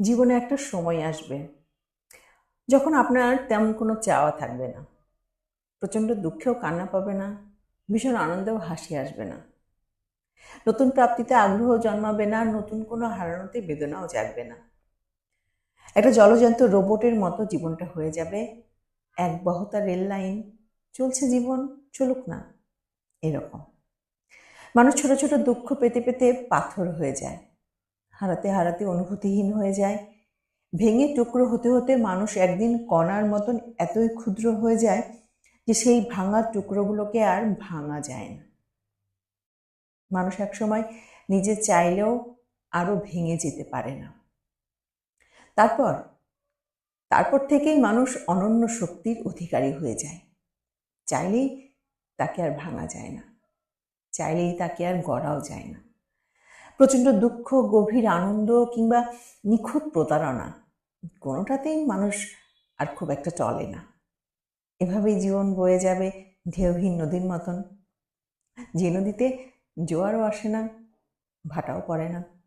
জীবনে একটা সময় আসবে যখন আপনার তেমন কোনো চাওয়া থাকবে না। প্রচণ্ড দুঃখেও কান্না পাবে না, ভীষণ আনন্দেও হাসি আসবে না। নতুন প্রাপ্তিতে আগ্রহ জন্মাবে না, নতুন কোনো হারানোতে বেদনাও জাগবে না। একটা জলজন্ত রোবটের মতো জীবনটা হয়ে যাবে। এক বহতা রেল লাইন, চলছে জীবন, চলুক না, এরকম। মানুষ ছোট ছোট দুঃখ পেতে পেতে পাথর হয়ে যায়। হারাতে হারাতে অনুভূতিহীন হয়ে যায়। ভেঙে টুকরো হতে হতে মানুষ একদিন কণার মতন এতই ক্ষুদ্র হয়ে যায় যে সেই ভাঙা টুকরোগুলোকে আর ভাঙা যায় না। মানুষ একসময় নিজে চাইলেও আরও ভেঙে যেতে পারে না। তারপর তারপর থেকেই মানুষ অনন্য শক্তির অধিকারী হয়ে যায়। চাইলেই তাকে আর ভাঙা যায় না। চাইলেই তাকে আর গড়াও যায় না। প্রচণ্ড দুঃখ, গভীর আনন্দ কিংবা নিখুঁত প্রতারণা, কোনোটাতেই মানুষ আর খুব একটা চলে না। এভাবেই জীবন বয়ে যাবে ঢেউহীন নদীর মতন। যে নদীতে জোয়ারও আসে না, ভাটাও পড়ে না।